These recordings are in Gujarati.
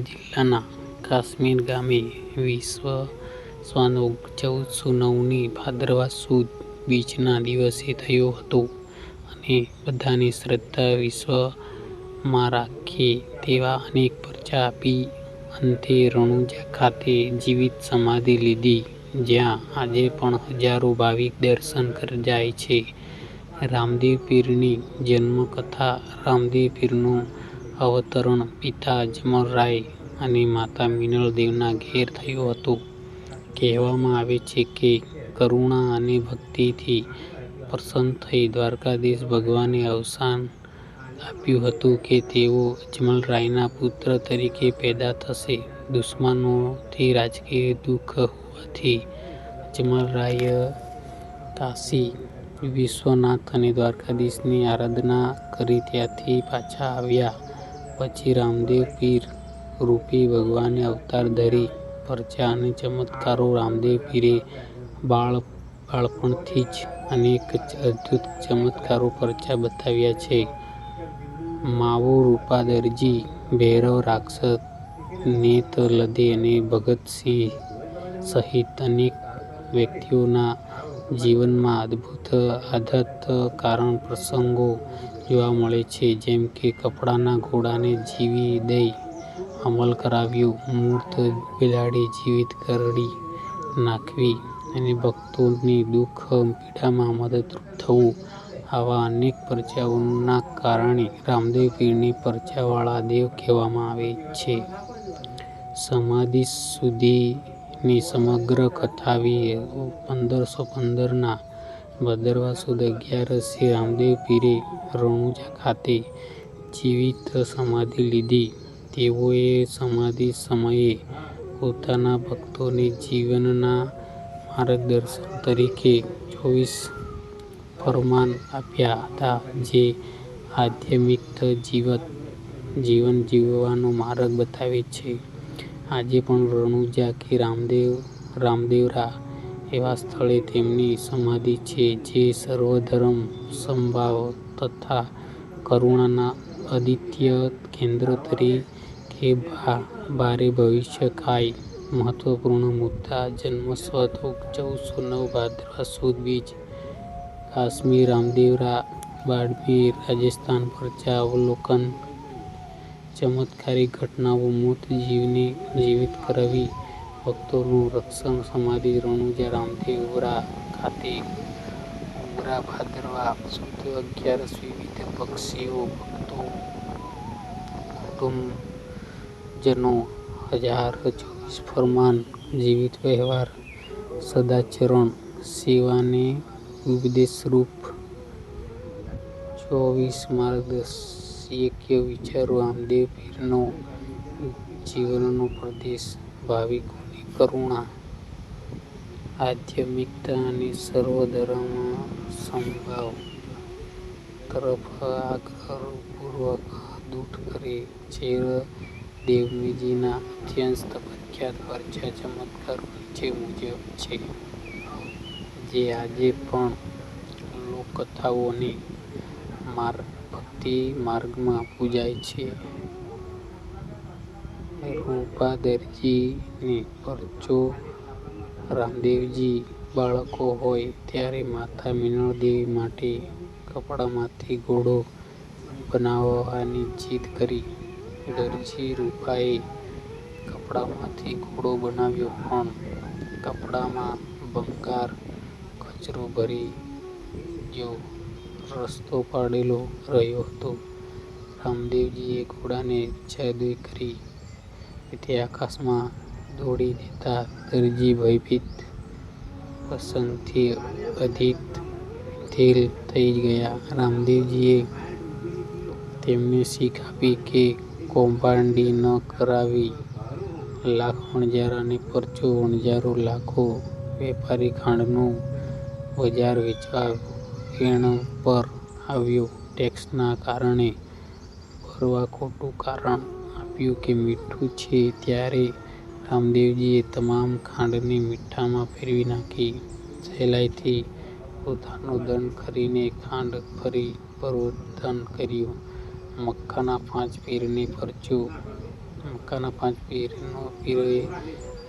જિલ્લાના કાશ્મીર ગામે વિશ્વ શ્વાન ચૌદસો નવની ભાદરવા સુદ બીજના દિવસે થયો હતો અને બધાની શ્રદ્ધા વિશ્વમાં રાખે તેવા અનેક પરચા આપી અંતે રણુજા ખાતે જીવિત સમાધિ લીધી, જ્યાં આજે પણ હજારો ભાવિક દર્શન જાય છે. રામદેવ પીરની જન્મકથા રામદેવ પીરનું અવતરણ પિતા અજમલરાય અને માતા મિનલ દેવના ઘેર થયું હતું. કહેવામાં આવે છે કે કરુણા અને ભક્તિથી પ્રસન્ન થઈ દ્વારકાધીશ ભગવાને અવસાન આપ્યું હતું કે તેઓ અજમલરાયના પુત્ર તરીકે પેદા થશે. દુશ્મનોથી રાજકીય દુઃખ હોવાથી અજમલરાય કાશી, વિશ્વનાથ અને દ્વારકાધીશની આરાધના કરી ત્યાંથી પાછા આવ્યા. પછી રામદેવ પીર રૂપી ભગવાને અવતાર ધરી પરચા અને ચમત્કારો રામદેવ પીરે બાળ બાળપણથી જ અનેક અદ્ભુત ચમત્કારો પરચા બતાવ્યા છે. માવો રૂપા દરજી ભૈરવ રાક્ષસ, નેત લદે અને ભગતસિંહ સહિત અનેક વ્યક્તિઓના જીવનમાં અદ્ભુત આધત કારણ પ્રસંગો જોવા મળે છે, જેમ કે કપડાના ઘોડાને જીવી દઈ અમલ કરાવ્યો, મૂર્ત બિલાડી જીવિત કરી નાખવી અને ભક્તોની દુઃખ પીડામાં મદદરૂપ થવું, આવા અનેક પરચાઓના કારણે રામદેવ પીરને પરચાવાળા દેવ કહેવામાં આવે છે. સમાધિ સુધીની સમગ્ર કથા વી પંદરસો પંદરના ભાદરવા સુદ અગિયારસે રામદેવ પીરે રણુજા ખાતે જીવિત સમાધિ લીધી. તેઓએ સમાધિ સમયે પોતાના ભક્તોને જીવનના માર્ગદર્શન તરીકે ચોવીસ ફરમાન આપ્યા હતા, જે આધ્યાત્મિક જીવન જીવવાનો માર્ગ બતાવે છે. આજે પણ રણુજા કે રામદેવ, રામદેવરા એવા સ્થળે તેમની સમાધિ છે જે સર્વધર્મ સમભાવ તથા કરુણાના અદ્વિતીય કેન્દ્ર તરીકે ભારે ભવિષ્ય કાય. મહત્વપૂર્ણ મુદ્દા જન્મોત્સવ ચૌદસો નવ ભાદરવા સુદ બીજ, કાશ્મીર, રામદેવરા, બાડમેર, રાજસ્થાન પરચા અવલોકન ચમત્કારિક ઘટનાઓ મૃત જીવને જીવિત કરવી ભક્તોનું રક્ષણ સમાધિ રણુજા રામદેવરા ખાતે ઉબરા ભાદરવા સુદ અગિયારસ વિવિધ પક્ષીઓ, ભક્તો, કુટુંબજનો હજાર, ચોવીસ ફરમાન જીવિત વ્યવહાર, સદાચરણ, સેવાને ઉપદેશરૂપ ચોવીસ માર્ગદર્શિકા વિચારો આમદેવ પીરનો જીવનનો પ્રદેશ ભાવિકોને કરુણા, આધ્યાત્મિકતાની અને સર્વધર્મ સમભાવ તરફ આગ્રહપૂર્વક દૃઢ કરે છે દેવમીજીના અત્યંત પ્રખ્યાત પરચા ચમત્કારો નીચે મુજબ છે. જે આજે પણ લોકકથાઓની માર્ગ ભક્તિ માર્ગમાં પૂજાય છે. રૂપા દરજીનો પરચો રામદેવજી બાળકો હોય ત્યારે માતા મિનળદેવી માટે કપડામાંથી ઘોડો બનાવવાની જીદ કરી. દરજી રૂપાએ કપડામાંથી ઘોડો બનાવ્યો, પણ કપડામાં બંકાર કચરો ભરી ગયો. રસ્તો પાડેલો રહ્યો હતો. રામદેવજીએ ઘોડાને જાદુઈ કરી તે આકાશમાં દોડી દેતા દરજી ભયભીત પસંદથી અધિક થઈ ગયા. રામદેવજીએ તેમને શીખ આપી કે કૌભાંડી ન કરાવી. લાખ વણજારાને પરચો વણજારો લાખો વેપારી ખાંડનું બજાર વેચવા વેણ પર આવ્યો. ટેક્સના કારણે ભરવા ખોટું કારણ આપ્યું કે મીઠું છે ત્યારે રામદેવજીએ તમામ ખાંડને મીઠામાં ફેરવી નાખી સહેલાઈથી પોતાનો દંડ કરીને ખાંડ ફરી પ્રવર્તન કર્યું મક્કાના પાંચ પીરને પરચો મક્કાના પાંચ પીરનો પીરોએ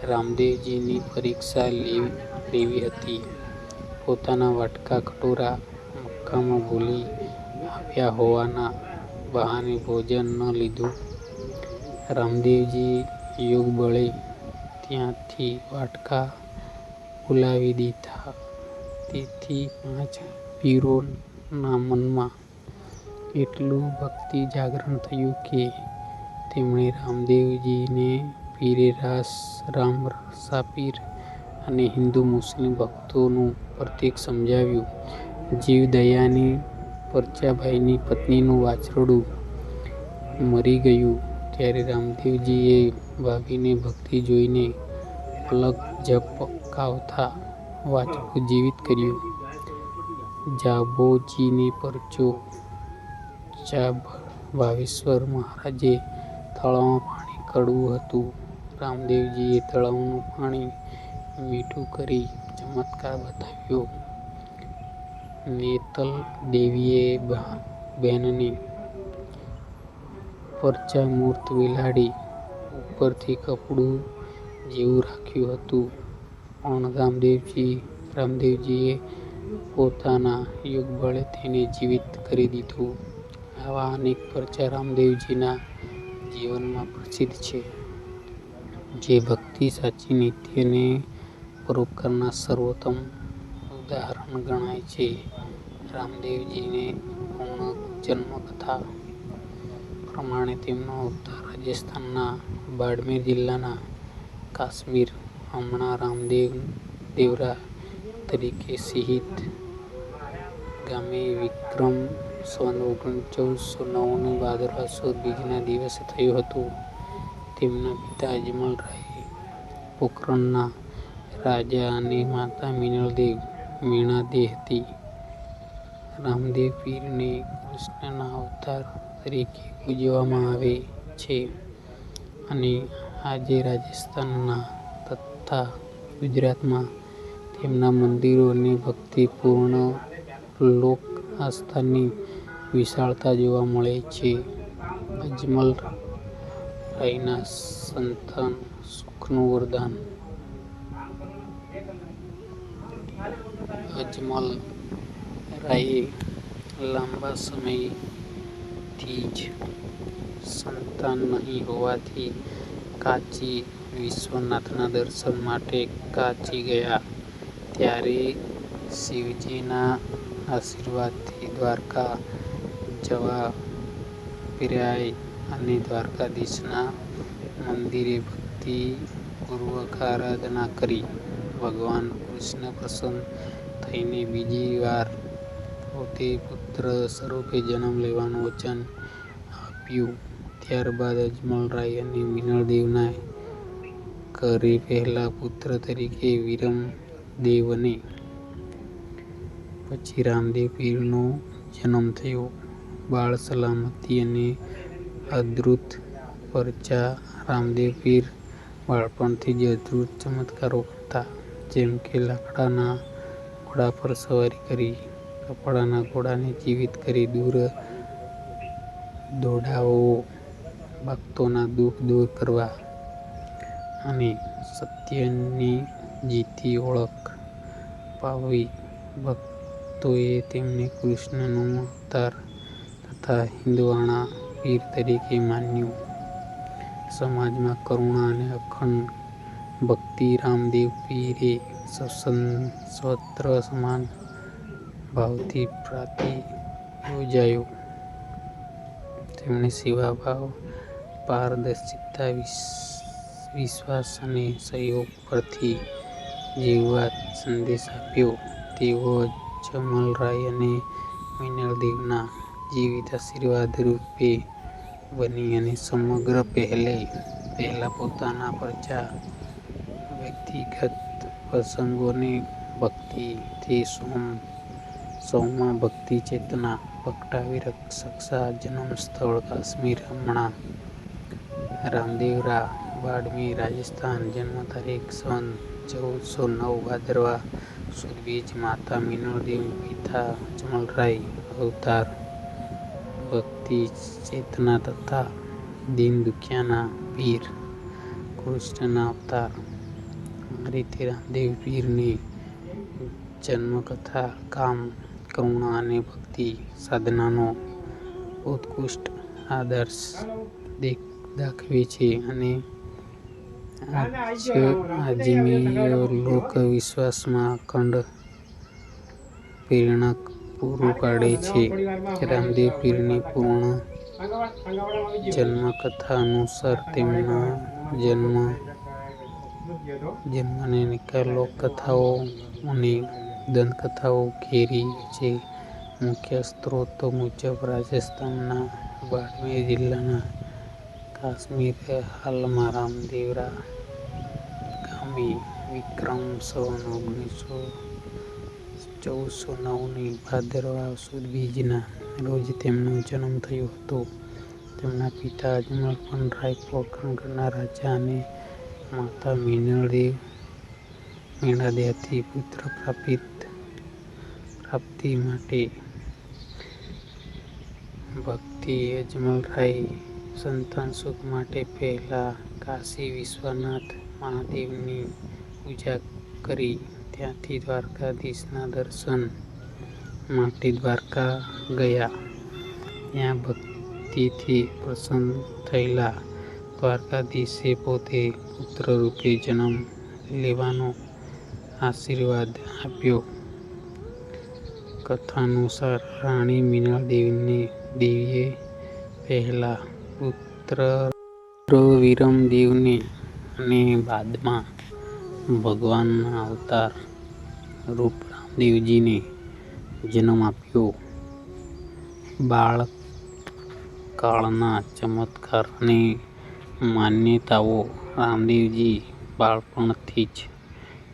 રામદેવજીની પરીક્ષા લેવી હતી. પોતાના વાટકા કટોરા મક્કામાં ભૂલી આવ્યા હોવાના બહાને ભોજન ન લીધું. રામદેવજી યોગ બળે ત્યાંથી વાટકા બોલાવી દીધા. તેથી પાંચ પીરોના મનમાં એટલું ભક્તિ જાગરણ થયું કે તેમણે રામદેવજીને પીરે રામ સાપીર અને હિન્દુ મુસ્લિમ ભક્તોનું પ્રતીક સમજાવ્યું. જીવદયાની પરચાભાઈની પત્નીનું વાછરડું મરી ગયું ત્યારે રામદેવજીએ ભાભીની ભક્તિ જોઈને અલગ ઝબકાવતા વાચકો જીવિત કર્યું. જાબોજીને પરચો ચા ભાવેશ્વર મહારાજે તળાવમાં પાણી કડવું હતું. રામદેવજીએ તળાવનું પાણી મીઠું કરી ચમત્કાર બતાવ્યો. નેતલ દેવીએ બહેનને પરચા મૂર્ત બિલાડી ઉપરથી કપડું જેવું રાખ્યું હતું પણ રામદેવજી, રામદેવજીએ પોતાના યોગબળે તેને જીવિત કરી દીધું. આવા અનેક પરચા રામદેવજીના જીવનમાં પ્રસિદ્ધ છે. જે ભક્તિ સાચી નિત્યને પરોપકારના સર્વોત્તમ ઉદાહરણ ગણાય છે. રામદેવજીને પૂર્ણ કથા પ્રમાણે તેમનો અવતાર રાજસ્થાનના બાડમેર જિલ્લાના કાશ્મીર હમણાં રામદેવ દેવરા તરીકે સિહિત ગામે વિક્રમ સન ઓગણચૌદસો નવનું ભાદરવા સુદ બીજના દિવસે થયું હતું તેમના પિતા અજમલ રાય પોખરણના રાજા અને માતા મિનલદેવ દે હતી. રામદેવ પીરને કૃષ્ણના અવતાર તરીકે ઉજવવામાં આવે છે અને આજે રાજસ્થાનના તથા ગુજરાતમાં તેમના મંદિરોની ભક્તિપૂર્ણ લોક આસ્થાની વિશાળતા જોવા મળે છે. અજમલ રાયના સંતાન સુખનું વરદાન અજમલ રાયે લાંબા સમયથી જ સંતાન નહીં હોવાથી કાશી વિશ્વનાથના દર્શન માટે કાશી ગયા ત્યારે શિવજીના આશીર્વાદથી દ્વારકા જવા પ્યાર્ય અને દ્વારકાધીશના મંદિરે ભક્તિપૂર્વક આરાધના કરી ભગવાન કૃષ્ણ પ્રસન્ન થઈને બીજી વાર પોતે પુત્ર સ્વરૂપે જન્મ લેવાનું વચન આપ્યું. ત્યારબાદ અજમલરાય અને મીણદેવના કરી પહેલા પુત્ર તરીકે વિરમદેવને પછી રામદેવ પીરનો જન્મ થયો. બાળ સલામતી અને અદ્ભુત પરચા રામદેવ પીર બાળપણથી જ અદ્ભુત ચમત્કારો કરતા. જેમ કે લાકડાના ઘોડા પર સવારી કરી, કપડાના ઘોડાને જીવિત કરી દૂર દોડાવો, ભક્તોના દુઃખ દૂર કરવા અને સત્યની જીતી ઓળખ પાવી ભક્તોએ તેમને કૃષ્ણનું અવતાર તથા હિન્દવાણા પીર તરીકે માન્યું. સમાજમાં કરુણા અને અખંડ ભક્તિ રામદેવ પીરે સ્વતંત્ર સમાન ભાવથી પ્રાતિ યોજાયો. તેમણે સેવાભાવ, પારદર્શિતા, વિશ્વાસ અને સહયોગ પરથી જીવવા સંદેશ આપ્યો. તેઓ જમલરાય અને અને જીવિત આશીર્વાદ રૂપે બની અને સમગ્ર પહેલે પહેલા પોતાના પ્રજા વ્યક્તિગત પ્રસંગોની ભક્તિથી સૌમાં ભક્તિ ચેતના પ્રગટાવી જન્મ સ્થળ કાશ્મીર હમણાં. રામદેવરા બાડમેર, રાજસ્થાન જન્મ તારીખ સન ચૌદસો નવ ભાદરવા સુરબીજ માતા મીણદેવ પિતા ચમલરાય અવતાર. ભક્તિ ચેતના તથા દીન દુખિયાના પીર કૃષ્ણના અવતાર. આ રીતે રામદેવ પીરની જન્મકથા કામ કરુણા અને ભક્તિ સાધનાનો ઉત્કૃષ્ટ આદર્શ દેખ દાખવે છે અને લોક વિશ્વાસમાં અખંડ પ્રેરણા પૂરું પાડે છે. રામદેવ પીરની પૂર્ણ જન્મકથા અનુસાર તેમના જન્મ જન્મને નિકાલ લોકકથાઓ અને દંતકથાઓ ઘેરી છે મુખ્ય સ્ત્રોતો મુજબ રાજસ્થાનના બાડમેર જિલ્લાના કાશ્મીર હાલમાં રામદેવરા ગામે વિક્રમ સન ઓગણીસો ચૌદસો નવની ભાદરવા સુદ બીજના રોજ તેમનો જન્મ થયો હતો. તેમના પિતા અજમલ ખાન રાયકોટ રાજા અને માતા મીનળદેવ મીણાદેવથી પુત્ર પ્રાપિત પ્રાપ્તિ માટે ભક્તિ અજમલભાઈ સંતાન સુખ માટે પહેલા કાશી વિશ્વનાથ મહાદેવની પૂજા કરી. ત્યાંથી દ્વારકાધીશના દર્શન માટે દ્વારકા ગયા. ત્યાં ભક્તિથી પ્રસન્ન થયેલા દ્વારકાધીશે પોતે પુત્ર રૂપે જન્મ લેવાનો આશીર્વાદ આપ્યો. કથાનુસાર રાણી મીનળદેવીને દેવીએ પહેલા પુત્ર વિરમદેવને અને બાદમાં ભગવાનના અવતાર રૂપ રામદેવજીને જન્મ આપ્યો. બાળકાળના ચમત્કાર અને માન્યતાઓ રામદેવજી બાળપણથી જ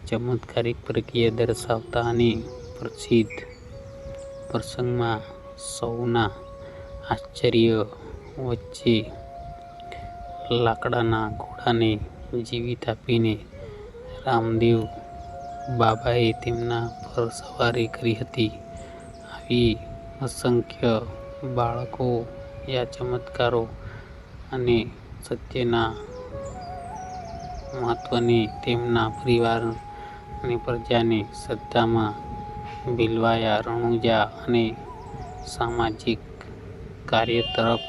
ચમત્કારિક પ્રક્રિયા દર્શાવતા અને પ્રસિદ્ધ પ્રસંગમાં સૌના આશ્ચર્ય વચ્ચે લાકડાના ઘોડાને જીવિત આપીને રામદેવ બાબાએ તેમના પર સવારી કરી હતી. આવી અસંખ્ય બાળકો, યા ચમત્કારો અને સત્યના મહત્ત્વને તેમના પરિવાર અને પ્રજાની શ્રદ્ધામાં બિલવાયા, રણુજા અને સામાજિક કાર્ય તરફ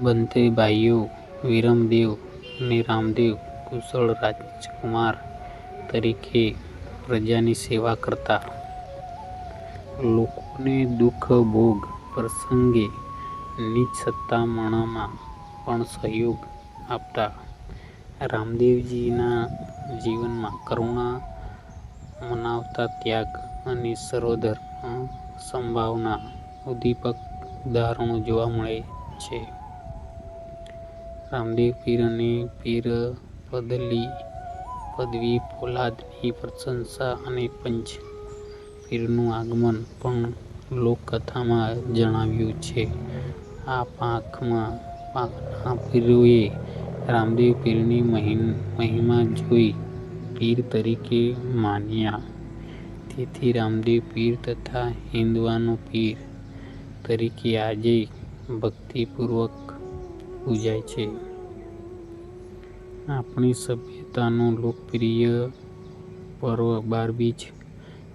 બંને ભાઈઓ, વિરમદેવ અને રામદેવ કુશળ રાજકુમાર તરીકે પ્રજાની સેવા કરતા. લોકોને દુઃખ ભોગ પ્રસંગે નીચ સત્તામણામાં પણ સહયોગ આપતા રામદેવજીના જીવનમાં કરુણા મનાવતા ત્યાગ અને સર્વધર્મ સંભાવના ઉદ્દીપક ઉદાહરણો જોવા મળે છે. રામદેવ પીર અને પીર પદલી પદવી ફોલાદની પ્રશંસા અને પંચ પીરનું આગમન પણ લોકકથામાં જણાવ્યું છે. આ પાંખમાં પાંખના પીરોએ રામદેવ પીરની મહિમા જોઈ પીર તરીકે માન્યા. તેથી રામદેવ પીર તથા હિન્દવાનો પીર તરીકે આજે ભક્તિપૂર્વક પૂજાય છે. આપણી સભ્યતાનો લોકપ્રિય પર્વ બારબીજ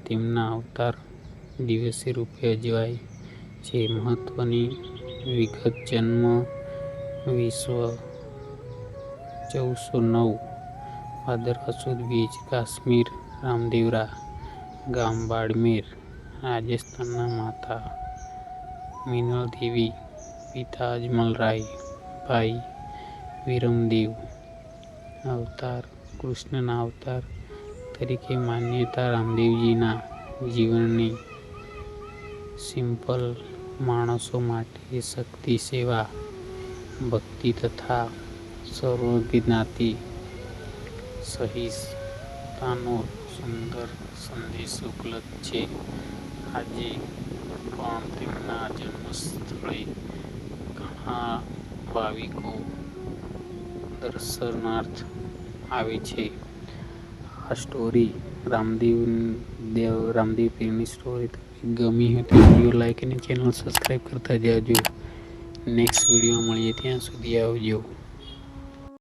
તેમના અવતાર દિવસે રૂપે ઉજવાય છે. મહત્વની વિગત જન્મ વિશ્વ ચૌદસો નવ ભાદરવા સુદ બીજ કાશ્મીર રામદેવરા ગામ બાડમેર રાજસ્થાનના માતા મીનળદેવી પિતા અજમલરાય ભાઈ વિરમદેવ અવતાર કૃષ્ણના અવતાર તરીકે માન્યતા રામદેવજીના જીવનની સિમ્પલ માણસો માટે શક્તિ સેવા ભક્તિ તથા સર્વજ્ઞાતિ સહિષ્ણુતાનો સુંદર સંદેશ ઉપલબ્ધ છે. આજે પણ તેમના જન્મસ્થળે ઘણા ભાવિકો દર્શનાર્થ આવે છે. આ સ્ટોરી રામદેવ, દેવ, રામદેવ પીરની સ્ટોરી તમને ગમી હોય તો વીડિયો લાઈક અને ચેનલ સબસ્ક્રાઈબ કરતા જાજો. નેક્સ્ટ વીડિયો મળીએ, ત્યાં સુધી આવજો.